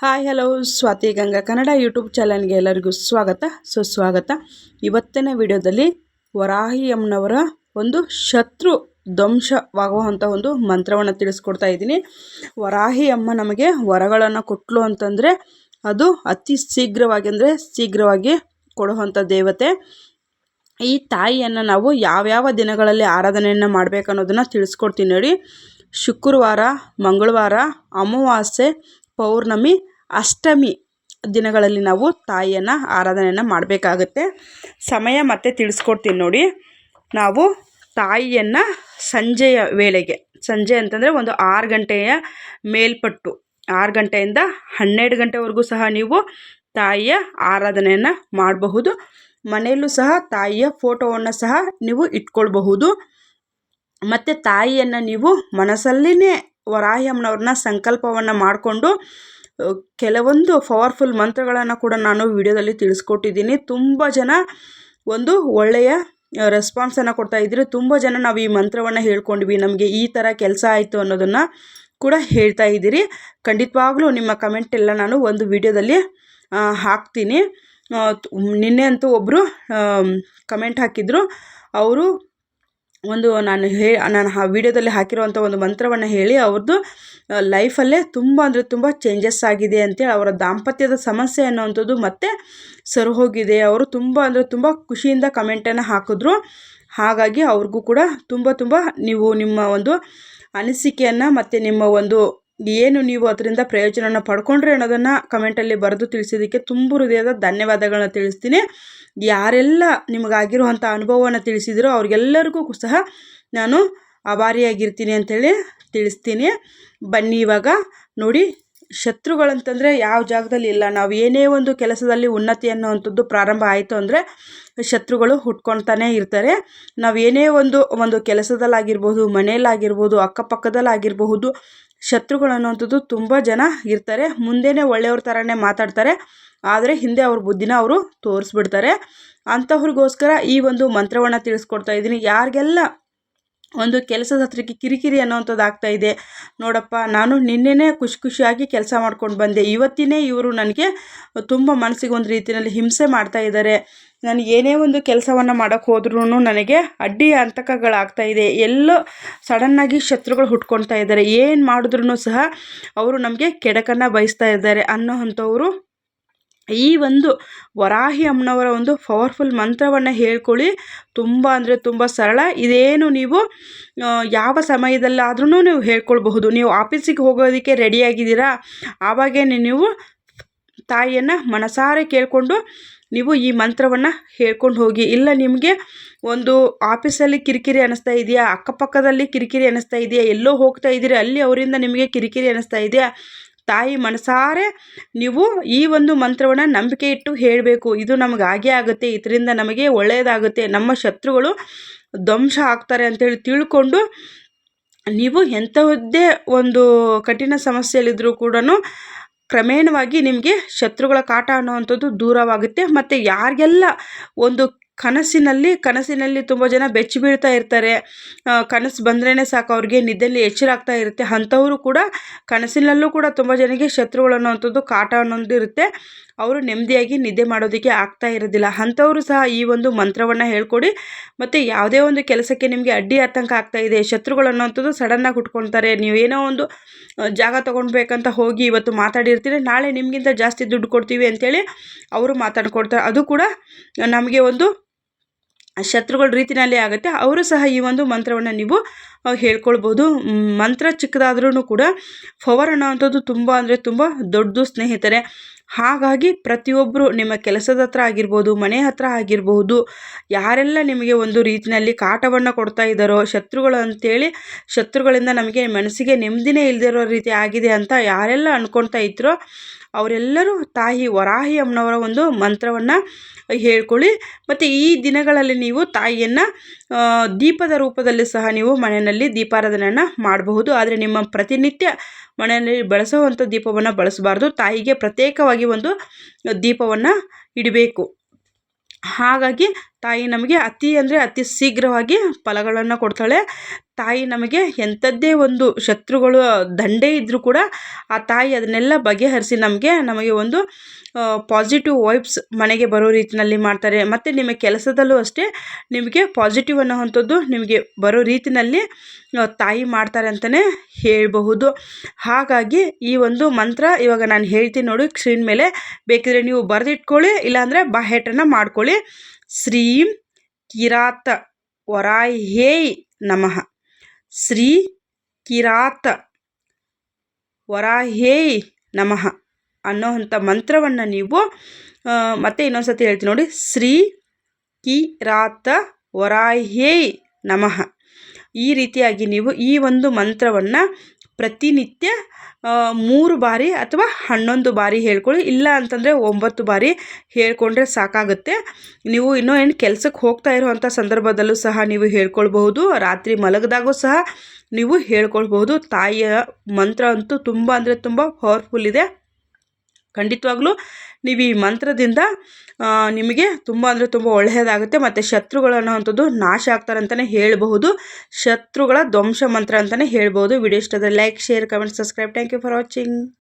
Hi, hello, Swathi Ganga Kannada YouTube ಚಾನಲ್ಗೆ ಎಲ್ಲರಿಗೂ ಸ್ವಾಗತ. ಸುಸ್ವಾಗತ. ಇವತ್ತಿನ ವಿಡಿಯೋದಲ್ಲಿ ವರಾಹಿ ಅಮ್ಮನವರ ಒಂದು ಶತ್ರು ಧ್ವಂಸವಾಗುವಂಥ ಒಂದು ಮಂತ್ರವನ್ನು ತಿಳಿಸ್ಕೊಡ್ತಾ ಇದ್ದೀನಿ. ವರಾಹಿ ಅಮ್ಮ ನಮಗೆ ವರಗಳನ್ನು ಕೊಟ್ಟಲು ಅಂತಂದರೆ ಅದು ಅತಿ ಶೀಘ್ರವಾಗಿ ಅಂದರೆ ಶೀಘ್ರವಾಗಿ ಕೊಡುವಂಥ ದೇವತೆ. ಈ ತಾಯಿಯನ್ನು ನಾವು ಯಾವ್ಯಾವ ದಿನಗಳಲ್ಲಿ ಆರಾಧನೆಯನ್ನು ಮಾಡಬೇಕು ಅನ್ನೋದನ್ನು ತಿಳಿಸ್ಕೊಡ್ತೀನಿ ನೋಡಿ. ಶುಕ್ರವಾರ, ಮಂಗಳವಾರ, ಅಮಾವಾಸ್ಯೆ ಪೌರ್ಣಮಿ, ಅಷ್ಟಮಿ ದಿನಗಳಲ್ಲಿ ನಾವು ತಾಯಿಯನ್ನು ಆರಾಧನೆಯನ್ನು ಮಾಡಬೇಕಾಗುತ್ತೆ. ಸಮಯ ಮತ್ತೆ ತಿಳಿಸ್ಕೊಡ್ತೀನಿ ನೋಡಿ. ನಾವು ತಾಯಿಯನ್ನು ಸಂಜೆಯ ವೇಳೆಗೆ, ಸಂಜೆ ಅಂತಂದರೆ ಒಂದು ಆರು ಗಂಟೆಯ ಮೇಲ್ಪಟ್ಟು, ಆರು ಗಂಟೆಯಿಂದ ಹನ್ನೆರಡು ಗಂಟೆವರೆಗೂ ಸಹ ನೀವು ತಾಯಿಯ ಆರಾಧನೆಯನ್ನು ಮಾಡಬಹುದು. ಮನೆಯಲ್ಲೂ ಸಹ ತಾಯಿಯ ಫೋಟೋವನ್ನು ಸಹ ನೀವು ಇಟ್ಕೊಳ್ಬಹುದು. ಮತ್ತು ತಾಯಿಯನ್ನು ನೀವು ಮನಸ್ಸಲ್ಲಿನೇ ವರಾಹಿ ಅಮ್ಮನವ್ರನ್ನ ಸಂಕಲ್ಪವನ್ನು ಮಾಡಿಕೊಂಡು ಕೆಲವೊಂದು ಪವರ್ಫುಲ್ ಮಂತ್ರಗಳನ್ನು ಕೂಡ ನಾನು ವಿಡಿಯೋದಲ್ಲಿ ತಿಳಿಸ್ಕೊಟ್ಟಿದ್ದೀನಿ. ತುಂಬ ಜನ ಒಂದು ಒಳ್ಳೆಯ ರೆಸ್ಪಾನ್ಸನ್ನು ಕೊಡ್ತಾ ಇದ್ದೀರಿ. ತುಂಬ ಜನ ನಾವು ಈ ಮಂತ್ರವನ್ನು ಹೇಳ್ಕೊಂಡ್ವಿ. ನಮಗೆ ಈ ಥರ ಕೆಲಸ ಆಯಿತು ಅನ್ನೋದನ್ನು ಕೂಡ ಹೇಳ್ತಾ ಇದ್ದೀರಿ. ಖಂಡಿತವಾಗ್ಲೂ ನಿಮ್ಮ ಕಮೆಂಟ್ ಎಲ್ಲ ನಾನು ಒಂದು ವಿಡಿಯೋದಲ್ಲಿ ಹಾಕ್ತೀನಿ. ನಿನ್ನೆ ಅಂತೂ ಒಬ್ಬರು ಕಮೆಂಟ್ ಹಾಕಿದರು. ಅವರು ಒಂದು ನಾನು ಹೇ, ನಾನು ಆ ವಿಡಿಯೋದಲ್ಲಿ ಹಾಕಿರುವಂಥ ಒಂದು ಮಂತ್ರವನ್ನು ಹೇಳಿ ಅವ್ರದ್ದು ಲೈಫಲ್ಲೇ ತುಂಬ ಅಂದರೆ ತುಂಬ ಚೇಂಜಸ್ ಆಗಿದೆ ಅಂತೇಳಿ ಅವರ ದಾಂಪತ್ಯದ ಸಮಸ್ಯೆ ಅನ್ನೋವಂಥದ್ದು ಮತ್ತೆ ಸರಿ ಹೋಗಿದೆ. ಅವರು ತುಂಬ ಅಂದರೆ ತುಂಬ ಖುಷಿಯಿಂದ ಕಮೆಂಟನ್ನು ಹಾಕಿದ್ರು. ಹಾಗಾಗಿ ಅವ್ರಿಗೂ ಕೂಡ ತುಂಬ ತುಂಬ ನೀವು ನಿಮ್ಮ ಒಂದು ಅನಿಸಿಕೆಯನ್ನು ಮತ್ತು ನಿಮ್ಮ ಒಂದು ಏನು ನೀವು ಅದರಿಂದ ಪ್ರಯೋಜನವನ್ನು ಪಡ್ಕೊಂಡ್ರೆ ಅನ್ನೋದನ್ನು ಕಮೆಂಟಲ್ಲಿ ಬರೆದು ತಿಳಿಸಿದ್ದಕ್ಕೆ ತುಂಬ ಹೃದಯದ ಧನ್ಯವಾದಗಳನ್ನ ತಿಳಿಸ್ತೀನಿ. ಯಾರೆಲ್ಲ ನಿಮಗಾಗಿರುವಂಥ ಅನುಭವವನ್ನು ತಿಳಿಸಿದಿರೋ ಅವ್ರಿಗೆಲ್ಲರಿಗೂ ಸಹ ನಾನು ಆಭಾರಿಯಾಗಿರ್ತೀನಿ ಅಂಥೇಳಿ ತಿಳಿಸ್ತೀನಿ. ಬನ್ನಿ ಇವಾಗ, ನೋಡಿ, ಶತ್ರುಗಳಂತಂದರೆ ಯಾವ ಜಾಗದಲ್ಲಿ ಇಲ್ಲ. ನಾವು ಏನೇ ಒಂದು ಕೆಲಸದಲ್ಲಿ ಉನ್ನತಿ ಅನ್ನೋವಂಥದ್ದು ಪ್ರಾರಂಭ ಆಯಿತು ಅಂದರೆ ಶತ್ರುಗಳು ಹುಟ್ಕೊಳ್ತಾನೆ ಇರ್ತಾರೆ. ನಾವು ಏನೇ ಒಂದು ಒಂದು ಕೆಲಸದಲ್ಲಾಗಿರ್ಬೋದು, ಮನೆಯಲ್ಲಾಗಿರ್ಬೋದು, ಅಕ್ಕಪಕ್ಕದಲ್ಲಾಗಿರಬಹುದು ಶತ್ರುಗಳು ಅನ್ನುವಂಥದ್ದು ತುಂಬ ಜನ ಇರ್ತಾರೆ. ಮುಂದೆನೇ ಒಳ್ಳೆಯವ್ರ ಥರನೇ ಮಾತಾಡ್ತಾರೆ. ಆದರೆ ಹಿಂದೆ ಅವ್ರ ಬುದ್ಧಿನ ಅವರು ತೋರಿಸ್ಬಿಡ್ತಾರೆ. ಅಂಥವ್ರಿಗೋಸ್ಕರ ಈ ಒಂದು ಮಂತ್ರವನ್ನು ತಿಳಿಸ್ಕೊಡ್ತಾ ಇದ್ದೀನಿ. ಯಾರಿಗೆಲ್ಲ ಒಂದು ಕೆಲಸದ ಹತ್ರಕ್ಕೆ ಕಿರಿಕಿರಿ ಅನ್ನೋವಂಥದ್ದು ಆಗ್ತಾ ಇದೆ. ನೋಡಪ್ಪ, ನಾನು ನಿನ್ನೆನೇ ಖುಷಿ ಖುಷಿಯಾಗಿ ಕೆಲಸ ಮಾಡ್ಕೊಂಡು ಬಂದೆ. ಇವತ್ತಿನೇ ಇವರು ನನಗೆ ತುಂಬ ಮನಸ್ಸಿಗೆ ಒಂದು ರೀತಿಯಲ್ಲಿ ಹಿಂಸೆ ಮಾಡ್ತಾ ಇದ್ದಾರೆ. ನಾನು ಏನೇ ಒಂದು ಕೆಲಸವನ್ನು ಮಾಡೋಕ್ಕೆ ಹೋದ್ರೂ ನನಗೆ ಅಡ್ಡಿ ಅಂತಕಗಳಾಗ್ತಾ ಇದೆ. ಎಲ್ಲೋ ಸಡನ್ನಾಗಿ ಶತ್ರುಗಳು ಹುಟ್ಕೊಳ್ತಾ ಇದ್ದಾರೆ. ಏನು ಮಾಡಿದ್ರೂ ಸಹ ಅವರು ನಮಗೆ ಕೆಡಕನ್ನು ಬಯಸ್ತಾ ಇದ್ದಾರೆ ಅನ್ನೋ ಅಂಥವರು ಈ ಒಂದು ವರಾಹಿ ಅಮ್ಮನವರ ಒಂದು ಪವರ್ಫುಲ್ ಮಂತ್ರವನ್ನು ಹೇಳ್ಕೊಳ್ಳಿ. ತುಂಬ ಅಂದರೆ ತುಂಬ ಸರಳ. ಇದೇನು ನೀವು ಯಾವ ಸಮಯದಲ್ಲಾದ್ರೂ ನೀವು ಹೇಳ್ಕೊಳ್ಬಹುದು. ನೀವು ಆಫೀಸಿಗೆ ಹೋಗೋದಕ್ಕೆ ರೆಡಿಯಾಗಿದ್ದೀರಾ ಆವಾಗೇ ನೀವು ತಾಯಿಯನ್ನು ಮನಸಾರೆ ಕೇಳಿಕೊಂಡು ನೀವು ಈ ಮಂತ್ರವನ್ನು ಹೇಳ್ಕೊಂಡು ಹೋಗಿ. ಇಲ್ಲ ನಿಮಗೆ ಒಂದು ಆಫೀಸಲ್ಲಿ ಕಿರಿಕಿರಿ ಅನ್ನಿಸ್ತಾ ಇದೆಯಾ? ಅಕ್ಕಪಕ್ಕದಲ್ಲಿ ಕಿರಿಕಿರಿ ಅನ್ನಿಸ್ತಾ ಇದೆಯಾ? ಎಲ್ಲೋ ಹೋಗ್ತಾ ಇದ್ದೀರಿ, ಅಲ್ಲಿ ಅವರಿಂದ ನಿಮಗೆ ಕಿರಿಕಿರಿ ಅನ್ನಿಸ್ತಾ ಇದೆಯಾ? ತಾಯಿ ಮನಸಾರೆ ನೀವು ಈ ಒಂದು ಮಂತ್ರವನ್ನು ನಂಬಿಕೆ ಇಟ್ಟು ಹೇಳಬೇಕು. ಇದು ನಮಗೆ ಆಗೇ ಆಗುತ್ತೆ. ಇದರಿಂದ ನಮಗೆ ಒಳ್ಳೆಯದಾಗುತ್ತೆ ನಮ್ಮ ಶತ್ರುಗಳು ಧ್ವಂಸ ಆಗ್ತಾರೆ ಅಂತೇಳಿ ತಿಳ್ಕೊಂಡು ನೀವು ಎಂಥದ್ದೇ ಒಂದು ಕಠಿಣ ಸಮಸ್ಯೆಯಲ್ಲಿದ್ದರೂ ಕೂಡ ಕ್ರಮೇಣವಾಗಿ ನಿಮಗೆ ಶತ್ರುಗಳ ಕಾಟ ಅನ್ನುವಂಥದ್ದು ದೂರವಾಗುತ್ತೆ. ಮತ್ತು ಯಾರಿಗೆಲ್ಲ ಒಂದು ಕನಸಿನಲ್ಲಿ ಕನಸಿನಲ್ಲಿ ತುಂಬ ಜನ ಬೆಚ್ಚಿ ಬೀಳ್ತಾ ಇರ್ತಾರೆ. ಕನಸು ಬಂದ್ರೇ ಸಾಕು, ಅವ್ರಿಗೆ ನಿದ್ದೆಯಲ್ಲಿ ಎಚ್ಚರ ಆಗ್ತಾ ಇರುತ್ತೆ. ಅಂಥವರು ಕೂಡ ಕನಸಿನಲ್ಲೂ ಕೂಡ ತುಂಬ ಜನಕ್ಕೆ ಶತ್ರುಗಳು ಅನ್ನೋವಂಥದ್ದು ಕಾಟ ಅನ್ನೋದು ಇರುತ್ತೆ. ಅವರು ನೆಮ್ಮದಿಯಾಗಿ ನಿದ್ದೆ ಮಾಡೋದಕ್ಕೆ ಆಗ್ತಾ ಇರೋದಿಲ್ಲ. ಅಂಥವರು ಸಹ ಈ ಒಂದು ಮಂತ್ರವನ್ನು ಹೇಳ್ಕೊಡಿ. ಮತ್ತು ಯಾವುದೇ ಒಂದು ಕೆಲಸಕ್ಕೆ ನಿಮಗೆ ಅಡ್ಡಿ ಆತಂಕ ಆಗ್ತಾ ಇದೆ, ಶತ್ರುಗಳು ಅನ್ನೋವಂಥದ್ದು ಸಡನ್ನಾಗಿ ನೀವು ಏನೋ ಒಂದು ಜಾಗ ತೊಗೊಳ್ಬೇಕಂತ ಹೋಗಿ ಇವತ್ತು ಮಾತಾಡಿರ್ತೀರಿ, ನಾಳೆ ನಿಮಗಿಂತ ಜಾಸ್ತಿ ದುಡ್ಡು ಕೊಡ್ತೀವಿ ಅಂಥೇಳಿ ಅವರು ಮಾತಾಡ್ಕೊಡ್ತಾರೆ ಅದು ಕೂಡ ನಮಗೆ ಒಂದು ಶತ್ರುಗಳ ರೀತಿಯಲ್ಲಿ ಆಗುತ್ತೆ. ಅವರು ಸಹ ಈ ಒಂದು ಮಂತ್ರವನ್ನು ನೀವು ಹೇಳ್ಕೊಳ್ಬೋದು. ಮಂತ್ರ ಚಿಕ್ಕದಾದ್ರೂ ಕೂಡ ಪವರ್ ಅನ್ನೋವಂಥದ್ದು ತುಂಬ ಅಂದರೆ ತುಂಬ ದೊಡ್ಡದು ಸ್ನೇಹಿತರೆ. ಹಾಗಾಗಿ ಪ್ರತಿಯೊಬ್ಬರು ನಿಮ್ಮ ಕೆಲಸದ ಹತ್ರ ಆಗಿರ್ಬೋದು, ಮನೆ ಹತ್ರ ಆಗಿರಬಹುದು ಯಾರೆಲ್ಲ ನಿಮಗೆ ಒಂದು ರೀತಿಯಲ್ಲಿ ಕಾಟವನ್ನು ಕೊಡ್ತಾ ಇದ್ದಾರೋ, ಶತ್ರುಗಳು ಅಂತೇಳಿ ಶತ್ರುಗಳಿಂದ ನಮಗೆ ಮನಸ್ಸಿಗೆ ನೆಮ್ಮದಿನೇ ಇಲ್ಲದಿರೋ ರೀತಿ ಆಗಿದೆ ಅಂತ ಯಾರೆಲ್ಲ ಅಂದ್ಕೊಳ್ತಾ ಇದ್ರೋ, ಅವರೆಲ್ಲರೂ ತಾಯಿ ವರಾಹಿ ಅಮ್ಮನವರ ಒಂದು ಮಂತ್ರವನ್ನು ಹೇಳ್ಕೊಳ್ಳಿ. ಮತ್ತು ಈ ದಿನಗಳಲ್ಲಿ ನೀವು ತಾಯಿಯನ್ನು ದೀಪದ ರೂಪದಲ್ಲಿ ಸಹ ನೀವು ಮನೆಯಲ್ಲಿ ದೀಪಾರಾಧನೆಯನ್ನು ಮಾಡಬಹುದು. ಆದರೆ ನಿಮ್ಮ ಪ್ರತಿನಿತ್ಯ ಮನೆಯಲ್ಲಿ ಬಳಸುವಂಥ ದೀಪವನ್ನು ಬಳಸಬಾರ್ದು. ತಾಯಿಗೆ ಪ್ರತ್ಯೇಕವಾಗಿ ಒಂದು ದೀಪವನ್ನು ಇಡಬೇಕು. ಹಾಗಾಗಿ ತಾಯಿ ನಮಗೆ ಅತಿ ಅಂದರೆ ಅತಿ ಶೀಘ್ರವಾಗಿ ಫಲಗಳನ್ನು ಕೊಡ್ತಾಳೆ. ತಾಯಿ ನಮಗೆ ಎಂಥದ್ದೇ ಒಂದು ಶತ್ರುಗಳು, ದಂಡೇ ಇದ್ದರೂ ಕೂಡ ಆ ತಾಯಿ ಅದನ್ನೆಲ್ಲ ಬಗೆಹರಿಸಿ ನಮಗೆ ನಮಗೆ ಒಂದು ಪಾಸಿಟಿವ್ ವೈಬ್ಸ್ ಮನೆಗೆ ಬರೋ ರೀತಿಯಲ್ಲಿ ಮಾಡ್ತಾರೆ. ಮತ್ತು ನಿಮ್ಮ ಕೆಲಸದಲ್ಲೂ ಅಷ್ಟೇ ನಿಮಗೆ ಪಾಸಿಟಿವ್ ಅನ್ನೋವಂಥದ್ದು ನಿಮಗೆ ಬರೋ ರೀತಿಯಲ್ಲಿ ತಾಯಿ ಮಾಡ್ತಾರೆ ಅಂತಲೇ ಹೇಳಬಹುದು. ಹಾಗಾಗಿ ಈ ಒಂದು ಮಂತ್ರ ಇವಾಗ ನಾನು ಹೇಳ್ತೀನಿ ನೋಡಿ ಸ್ಕ್ರೀನ್ ಮೇಲೆ ಬೇಕಿದ್ರೆ ನೀವು ಬರೆದಿಟ್ಕೊಳ್ಳಿ, ಇಲ್ಲಾಂದರೆ ಬಾಹೇಟನ್ನು ಮಾಡ್ಕೊಳ್ಳಿ. ಶ್ರೀಂ ಕಿರಾತ ವರಾಹೇಯ್ ನಮಃ. ಶ್ರೀ ಕಿರಾತ ವರಾಹೇಯ್ ನಮಃ ಅನ್ನೋವಂಥ ಮಂತ್ರವನ್ನು ನೀವು ಮತ್ತೆ ಇನ್ನೊಂದು ಸತಿ ಹೇಳ್ತೀನಿ ನೋಡಿ. ಶ್ರೀ ಕಿರಾತ ವರಾಹೇಯ್ ನಮಃ ಈ ರೀತಿಯಾಗಿ ನೀವು ಈ ಒಂದು ಮಂತ್ರವನ್ನು ಪ್ರತಿನಿತ್ಯ ಮೂರು ಬಾರಿ ಅಥವಾ ಹನ್ನೊಂದು ಬಾರಿ ಹೇಳ್ಕೊಳ್ಳಿ. ಇಲ್ಲ ಅಂತಂದರೆ ಒಂಬತ್ತು ಬಾರಿ ಹೇಳ್ಕೊಂಡ್ರೆ ಸಾಕಾಗುತ್ತೆ. ನೀವು ಇನ್ನೂ ಏನು ಕೆಲಸಕ್ಕೆ ಹೋಗ್ತಾ ಇರುವಂಥ ಸಂದರ್ಭದಲ್ಲೂ ಸಹ ನೀವು ಹೇಳ್ಕೊಳ್ಬಹುದು. ರಾತ್ರಿ ಮಲಗಿದಾಗೂ ಸಹ ನೀವು ಹೇಳ್ಕೊಳ್ಬಹುದು. ತಾಯಿಯ ಮಂತ್ರ ಅಂತೂ ತುಂಬ ಅಂದರೆ ತುಂಬ ಪವರ್ಫುಲ್ ಇದೆ. ಖಂಡಿತವಾಗ್ಲೂ ನೀವು ಈ ಮಂತ್ರದಿಂದ ನಿಮಗೆ ತುಂಬ ಅಂದರೆ ತುಂಬ ಒಳ್ಳೆಯದಾಗುತ್ತೆ. ಮತ್ತು ಶತ್ರುಗಳು ಅನ್ನೋವಂಥದ್ದು ನಾಶ ಆಗ್ತಾರೆ ಅಂತಲೇ ಹೇಳಬಹುದು. ಶತ್ರುಗಳ ಧ್ವಂಸ ಮಂತ್ರ ಅಂತಲೇ ಹೇಳ್ಬೋದು ವಿಡಿಯೋ ಇಷ್ಟದ like share comment subscribe thank you for watching